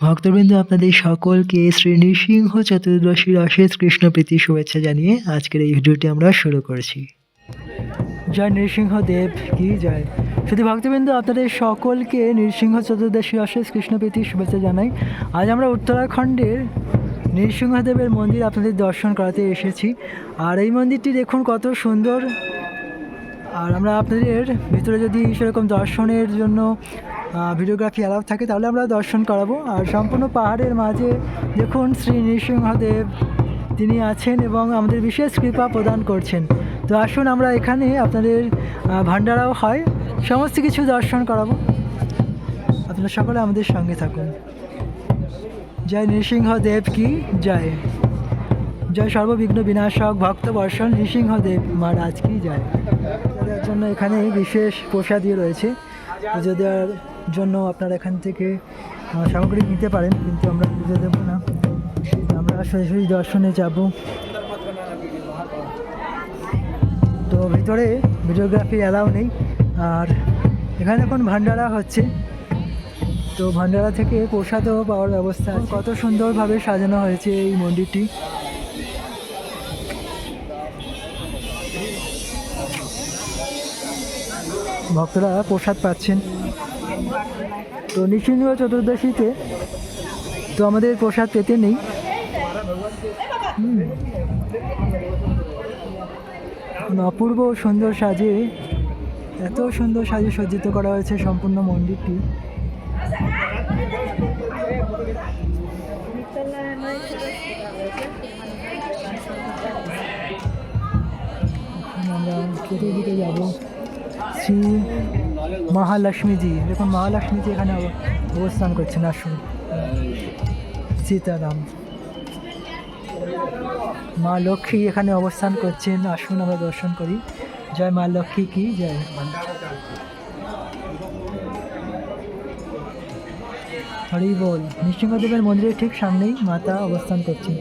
ভক্তবৃন্দ, আপনাদের সকলকে শ্রী নৃসিংহ চতুর্দশীর অশেষ কৃষ্ণপ্রীতি শুভেচ্ছা জানিয়ে আজকের এই ভিডিওটি আমরা শুরু করেছি। জয় নৃসিংহদেব কি জয়। শুধু ভক্তবৃন্দ, আপনাদের সকলকে নৃসিংহ চতুর্দশীর অশেষ কৃষ্ণপ্রীতি শুভেচ্ছা জানাই। আজ আমরা উত্তরাখণ্ডের নৃসিংহদেবের মন্দির আপনাদের দর্শন করাতে এসেছি। আর এই মন্দিরটি দেখুন কত সুন্দর। আর আমরা আপনাদের ভিতরে যদি সেরকম দর্শনের জন্য ভিডিওগ্রাফি অ্যালাউ থাকে, তাহলে আমরা দর্শন করাবো। আর সম্পূর্ণ পাহাড়ের মাঝে দেখুন শ্রী নৃসিংহদেব, তিনি আছেন এবং আমাদের বিশেষ কৃপা প্রদান করছেন। তো আসুন আমরা এখানে আপনাদের ভান্ডারাও হয়, সমস্ত কিছু দর্শন করাবো। আপনারা সকলে আমাদের সঙ্গে থাকুন। জয় নৃসিংহদেব কি? জয়। জয় সর্ববিঘ্ন বিনাশক ভক্ত বর্ষণ নৃসিংহদেব মহারাজ কি? জয়। তাদের জন্য এখানে বিশেষ প্রসাদী রয়েছে। যদি দেওয়ার জন্য আপনারা এখান থেকে সামগ্রী নিতে পারেন, কিন্তু আমরা পুজো দেবো না। আমরা সরাসরি দর্শনে যাব। তো ভিতরে ভিডিওগ্রাফি অ্যালাউ নেই, আর এখানে এখন ভান্ডারা হচ্ছে। তো ভান্ডারা থেকে প্রসাদও পাওয়ার ব্যবস্থা আছে। কত সুন্দরভাবে সাজানো হয়েছে এই মন্দিরটি। ভক্তরা প্রসাদ পাচ্ছেন। তো নৃসিংহ চতুর্দশীতে তো আমাদের প্রসাদ পেতে নেই। অপূর্ব সুন্দর সাজে, এত সুন্দর সাজে সজ্জিত করা হয়েছে সম্পূর্ণ মন্দিরটি। আমরা আমরা চতুর্দিকে যাব। শ্রী মহালক্ষ্মীজি দেখুন মহালক্ষ্মীজি এখানে অব- অবস্থান করছেন, আসুন। সীতারাম। মা লক্ষ্মী এখানে অবস্থান করছেন, আসুন, আমরা দর্শন করি। জয় মা লক্ষ্মী কি জয়। হরি বল, নৃসিংহদেবের মন্দিরের ঠিক সামনেই মাতা অবস্থান করছেন।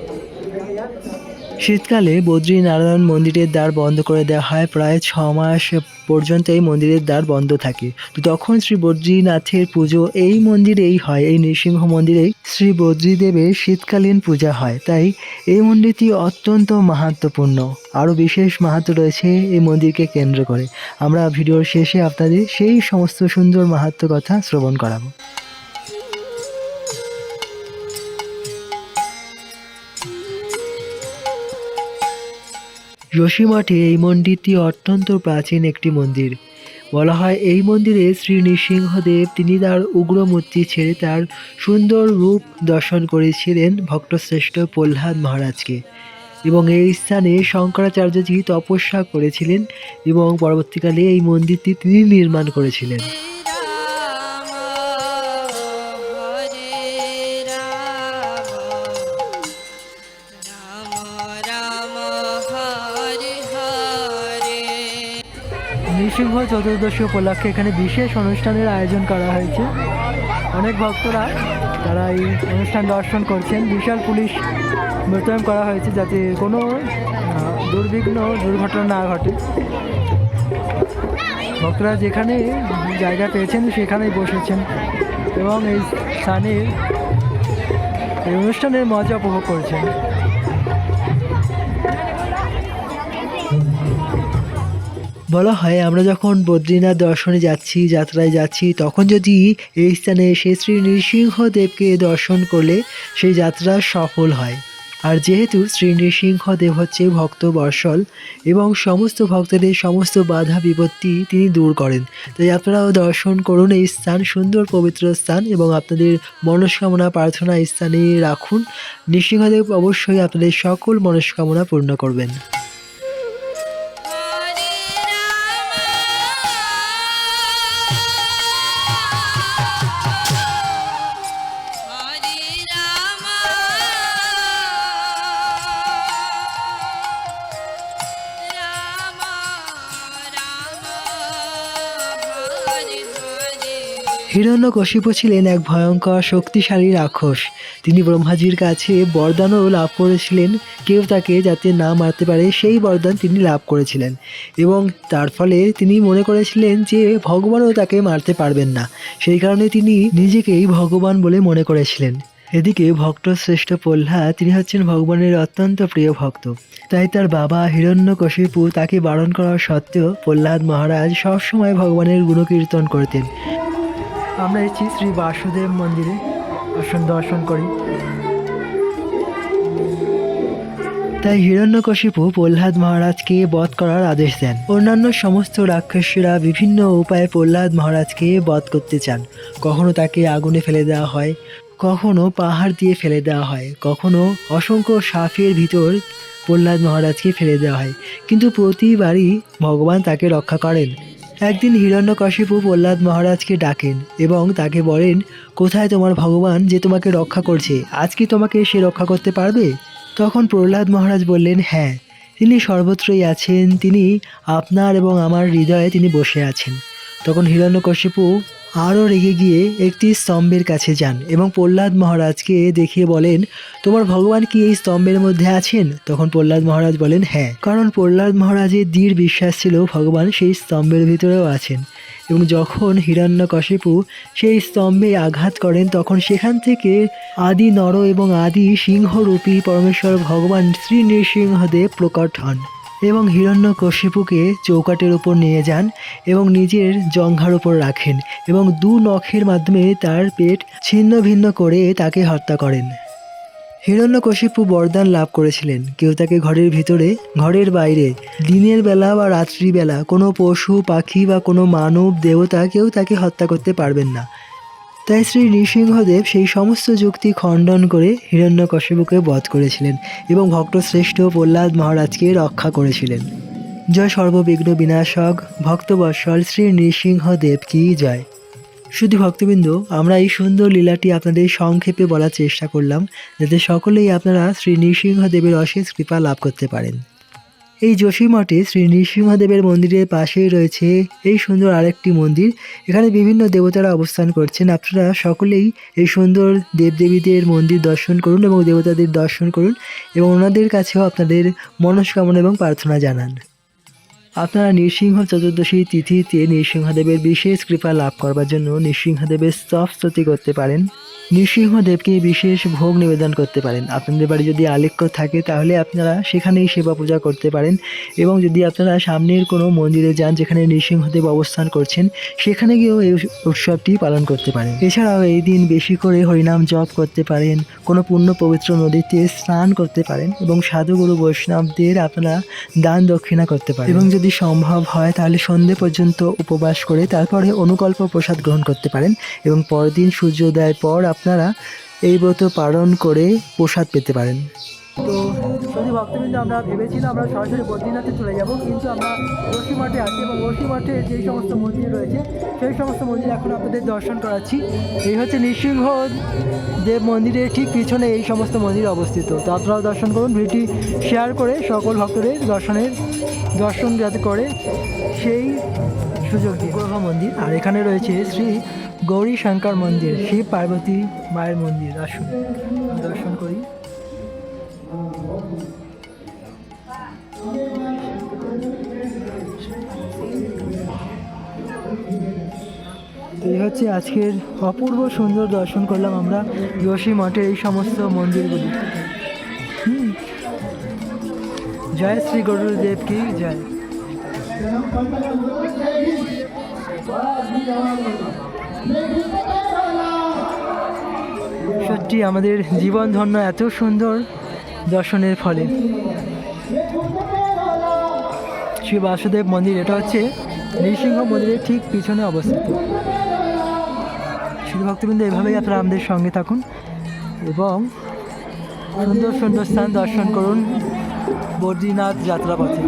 শীতকালে বদ্রী নারায়ণ মন্দিরের দ্বার বন্ধ করে দেওয়া হয়, প্রায় ছ মাস পর্যন্ত এই মন্দিরের দ্বার বন্ধ থাকে। তো তখন শ্রী বদ্রীনাথের পুজো এই মন্দিরেই হয়। এই নৃসিংহ মন্দিরেই শ্রী বদ্রীদেবের শীতকালীন পূজা হয়। তাই এই মন্দিরটি অত্যন্ত মাহাত্মপূর্ণ আরও বিশেষ মাহাত্ম রয়েছে এই মন্দিরকে কেন্দ্র করে। আমরা ভিডিওর শেষে আপনাদের সেই সমস্ত সুন্দর মাহাত্ম কথা শ্রবণ করাবো। যোশীমঠে এই মন্দিরটি অত্যন্ত প্রাচীন একটি মন্দির। বলা হয় এই মন্দিরে শ্রী নৃসিংহদেব তিনি তার উগ্র মূর্তি ছেড়ে তার সুন্দর রূপ দর্শন করেছিলেন ভক্তশ্রেষ্ঠ প্রহ্লাদ মহারাজকে। এবং এই স্থানে শঙ্করাচার্যজি তপস্যা করেছিলেন এবং পরবর্তীকালে এই মন্দিরটি তিনি নির্মাণ করেছিলেন। নৃসিংহ চতুর্দশী উপলক্ষে এখানে বিশেষ অনুষ্ঠানের আয়োজন করা হয়েছে। অনেক ভক্তরা তারা এই অনুষ্ঠান দর্শন করছেন, বিশাল পুলিশ মোতায়েন করা হয়েছে যাতে কোনো দুর্বিঘ্ন দুর্ঘটনা না ঘটে। ভক্তরা যেখানে জায়গা পেয়েছেন সেখানেই বসেছেন এবং এই স্থানে এই অনুষ্ঠানের মজা উপভোগ করছেন। বলা হয়, আমরা যখন বদ্রীনাথ দর্শনে যাচ্ছি, যাত্রায় যাচ্ছি, তখন যদি এই স্থানে এসে শ্রী নৃসিংহদেবকে দর্শন করলে সেই যাত্রা সফল হয়। আর যেহেতু শ্রী নৃসিংহদেব হচ্ছে ভক্ত বর্ষল এবং সমস্ত ভক্তদের সমস্ত বাধা বিপত্তি তিনি দূর করেন, তাই আপনারাও দর্শন করুন এই স্থান, সুন্দর পবিত্র স্থান এবং আপনাদের মনস্কামনা প্রার্থনা স্থানে রাখুন। নৃসিংহদেব অবশ্যই আপনাদের সকল মনস্কামনা পূর্ণ করবেন। হিরণ্যকশিপু ছিলেন এক ভয়ঙ্কর, শক্তিশালী রাক্ষস। তিনি ব্রহ্মাজির কাছে বরদানও লাভ করেছিলেন, কেউ তাকে যাতে না মারতে পারে, সেই বরদান তিনি লাভ করেছিলেন। এবং তার ফলে তিনি মনে করেছিলেন যে ভগবানও তাকে মারতে পারবেন না। সেই কারণে তিনি নিজেকেই ভগবান বলে মনে করেছিলেন। এদিকে ভক্ত শ্রেষ্ঠ প্রহ্লাদ, তিনি হচ্ছেন ভগবানের অত্যন্ত প্রিয় ভক্ত। তাই তার বাবা হিরণ্যকশিপু তাকে বারণ করা সত্ত্বেও প্রহ্লাদ মহারাজ সবসময় ভগবানের গুণকীর্তন করতেন। আমরা এসেছি শ্রী বাসুদেব মন্দিরে। আসুন দর্শন করি। তাই হিরণ্যকশিপু প্রহ্লাদ মহারাজকে বধ করার আদেশ দেন। অন্যান্য সমস্ত রাক্ষসীরা বিভিন্ন উপায়ে প্রহ্লাদ মহারাজকে বধ করতে চান। কখনো তাকে আগুনে ফেলে দেওয়া হয়, কখনো পাহাড় দিয়ে ফেলে দেওয়া হয়, কখনো অসংখ্য সাফের ভিতর প্রহ্লাদ মহারাজকে ফেলে দেওয়া হয়। কিন্তু প্রতিবারই ভগবান তাকে রক্ষা করেন। একদিন হিরণ্যকশিপু প্রহ্লাদ মহারাজকে ডাকেন এবং তাকে বলেন, কোথায় তোমার ভগবান যে তোমাকে রক্ষা করছে? আজ কি তোমাকে সে রক্ষা করতে পারবে? তখন প্রহ্লাদ মহারাজ বললেন হ্যাঁ তিনি সর্বত্রই আছেন, তিনি আপনার এবং আমার হৃদয়ে তিনি বসে আছেন। তখন হিরণ্যকশিপু আরও রেগে গিয়ে একটি স্তম্ভের কাছে যান এবং প্রহ্লাদ মহারাজকে দেখিয়ে বলেন, তোমার ভগবান কি এই স্তম্ভের মধ্যে আছেন? তখন প্রহ্লাদ মহারাজ বলেন হ্যাঁ কারণ প্রহ্লাদ মহারাজের দৃঢ় বিশ্বাস ছিল ভগবান সেই স্তম্ভের ভিতরেও আছেন এবং যখন হিরণ্যকশিপু সেই স্তম্ভে আঘাত করেন, তখন সেখান থেকে আদি নর এবং আদি সিংহরূপী পরমেশ্বর ভগবান শ্রী নৃসিংহদেব প্রকট হন। এবং হিরণ্যকশিপুকে চৌকাটের উপর নিয়ে যান এবং নিজের জঙ্ঘার উপর রাখেন এবং দু নখের মাধ্যমে তার পেট ছিন্ন ভিন্ন করে তাকে হত্যা করেন। হিরণ্যকশিপু বরদান লাভ করেছিলেন। কেউ তাকে ঘরের ভিতরে, ঘরের বাইরে, দিনের বেলা বা রাত্রিবেলা কোনো পশু, পাখি বা কোনো মানব দেবতা কেউ তাকে হত্যা করতে পারবেন না। তাই শ্রী নৃসিংহদেব সেই সমস্ত যুক্তি খণ্ডন করে হিরণ্যকশিপুকে বধ করেছিলেন এবং ভক্তশ্রেষ্ঠ প্রহ্লাদ মহারাজকে রক্ষা করেছিলেন। জয় সর্ববিঘ্ন বিনাশক, ভক্তবৎসল শ্রী নৃসিংহদেব কি জয়। শুধু ভক্তবৃন্দ, আমরা এই সুন্দর লীলাটি আপনাদের সংক্ষেপে বলার চেষ্টা করলাম, যাতে সকলেই আপনারা শ্রী নৃসিংহদেবের অশেষ কৃপা লাভ করতে পারেন। এই যোশী মঠে শ্রী নৃসিংহদেবের মন্দিরের পাশেই রয়েছে এই সুন্দর আরেকটি মন্দির। এখানে বিভিন্ন দেবতারা অবস্থান করছেন। আপনারা সকলেই এই সুন্দর দেবদেবীদের মন্দির দর্শন করুন এবং দেবতাদের দর্শন করুন এবং ওনাদের কাছেও আপনাদের মনস্কামনা এবং প্রার্থনা জানান। আপনারা নৃসিংহ চতুর্দশী তিথিতে নৃসিংহদেবের বিশেষ কৃপা লাভ করবার জন্য নৃসিংহদেবের স্তব স্তুতি করতে পারেন। নৃসিংহদেবকে বিশেষ ভোগ নিবেদন করতে পারেন। আপনাদের বাড়ি যদি আলেখ্য থাকে, তাহলে আপনারা সেখানেই সেবা পূজা করতে পারেন এবং যদি আপনারা সামনের কোনো মন্দিরে যান, যেখানে নৃসিংহদেব অবস্থান করছেন, সেখানে গিয়েও এই উৎসবটি পালন করতে পারেন। এছাড়াও এই দিন বেশি করে হরিনাম জপ করতে পারেন, কোনো পূর্ণ পবিত্র নদীতে স্নান করতে পারেন এবং সাধুগুরু বৈষ্ণবদের আপনারা দান দক্ষিণা করতে পারেন। এবং যদি সম্ভব হয়, তাহলে সন্ধে পর্যন্ত উপবাস করে তারপরে অনুকল্প প্রসাদ গ্রহণ করতে পারেন এবং পরদিন সূর্যোদয়ের পর আপনারা এই ব্রত পালন করে প্রসাদ পেতে পারেন। তো যদি ভক্তবৃন্দ, আমরা ভেবেছিলাম আমরা সরাসরি বদ্রীনাথে চলে যাব, কিন্তু আমরা রশি মাঠে আছি এবং রশি মাঠে যেই সমস্ত মন্দির রয়েছে, সেই সমস্ত মন্দির এখন আপনাদের দর্শন করাচ্ছি। এই হচ্ছে নৃসিংহ দেব মন্দিরের ঠিক পিছনে এই সমস্ত মন্দির অবস্থিত। তো আপনারাও দর্শন করুন, ভিডিওটি শেয়ার করে সকল ভক্তদের দর্শনের, দর্শন যাতে করে, সেই সুযোগ গ্রহ মন্দির, আর এখানে রয়েছে শ্রী গৌরী শঙ্কর মন্দির শ্রী পার্বতী মায়ের মন্দির, আসুন। দর্শন করি। এই হচ্ছে আজকের অপূর্ব সুন্দর দর্শন করলাম আমরা যোশী মঠের এই সমস্ত মন্দিরগুলি। জয় শ্রী গরুদেব কি জয়। সত্যি, আমাদের জীবন ধন্য এত সুন্দর দর্শনের ফলে। শ্রী বাসুদেব মন্দির, এটা হচ্ছে নৃসিংহ মন্দিরের ঠিক পিছনে অবস্থিত। শ্রী ভক্তবৃন্দ, এভাবেই আপনারা আমাদের সঙ্গে থাকুন এবং সুন্দর সুন্দর স্থান দর্শন করুন বদ্রীনাথ যাত্রাপথে।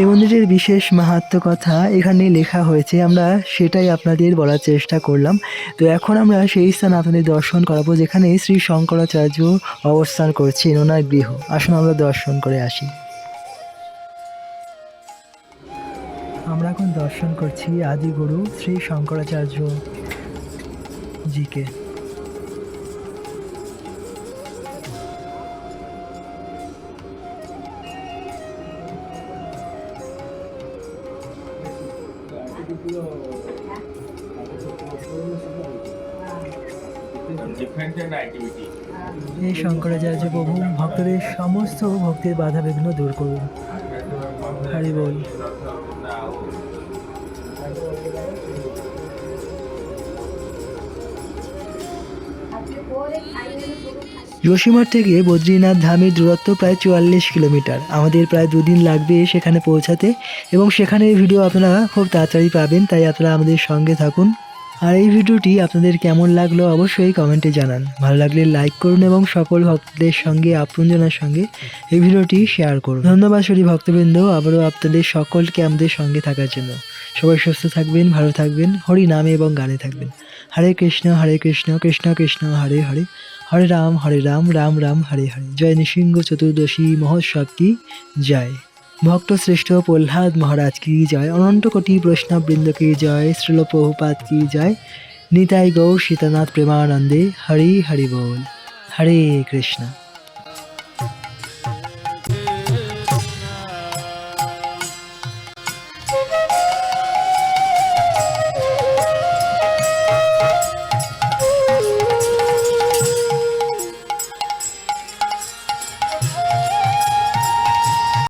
এই মন্দিরের বিশেষ মাহাত্ম কথা এখানে লেখা হয়েছে। আমরা সেটাই আপনাদের বলার চেষ্টা করলাম। তো এখন আমরা সেই স্থান আপনাদের দর্শন করাবো, যেখানে শ্রী শঙ্করাচার্য অবস্থান করছেন, ওনার গৃহ। আসুন আমরা দর্শন করে আসি। আমরা এখন দর্শন করছি আদিগুরু শ্রী শঙ্করাচার্য জিকে। এই শঙ্করাচার্য প্রভু ভক্তদের সমস্ত ভক্তির বাধা বিঘ্ন দূর করুন। হরি বল। যোশীমঠ থেকে বদ্রীনাথ ধামের দূরত্ব প্রায় চুয়াল্লিশ কিলোমিটার। আমাদের প্রায় দুদিন লাগবে সেখানে পৌঁছাতে এবং সেখানের ভিডিও আপনারা খুব তাড়াতাড়ি পাবেন, তাই আপনারা আমাদের সঙ্গে থাকুন। আর এই ভিডিওটি আপনাদের কেমন লাগল অবশ্যই কমেন্টে জানান। ভালো লাগলে লাইক করুন এবং সকল ভক্তদের সঙ্গে, আপনজনের সঙ্গে এই ভিডিওটি শেয়ার করুন। ধন্যবাদ শরী ভক্তবৃন্দ, আবারও আপনাদের সকলকে আমাদের সঙ্গে থাকার জন্য। সবাই সুস্থ থাকবেন, ভালো থাকবেন, হরি নামে এবং গানে থাকবেন। হরে কৃষ্ণ হরে কৃষ্ণ কৃষ্ণ কৃষ্ণ, হরে হরে। হরে রাম হরে রাম রাম রাম, হরে হরে। জয় নৃসিংহ চতুর্দশী মহোৎসব কি? জয়। ভক্ত শ্রেষ্ঠ প্রহ্লাদ মহারাজ কি? জয়। অনন্ত কোটি বৈষ্ণববৃন্দ কি? জয়। শ্রীল প্রভুপাত কি? জয়। নিতাই গৌর সীতানাথ প্রেমানন্দে হরি হরি বল। হরে কৃষ্ণ।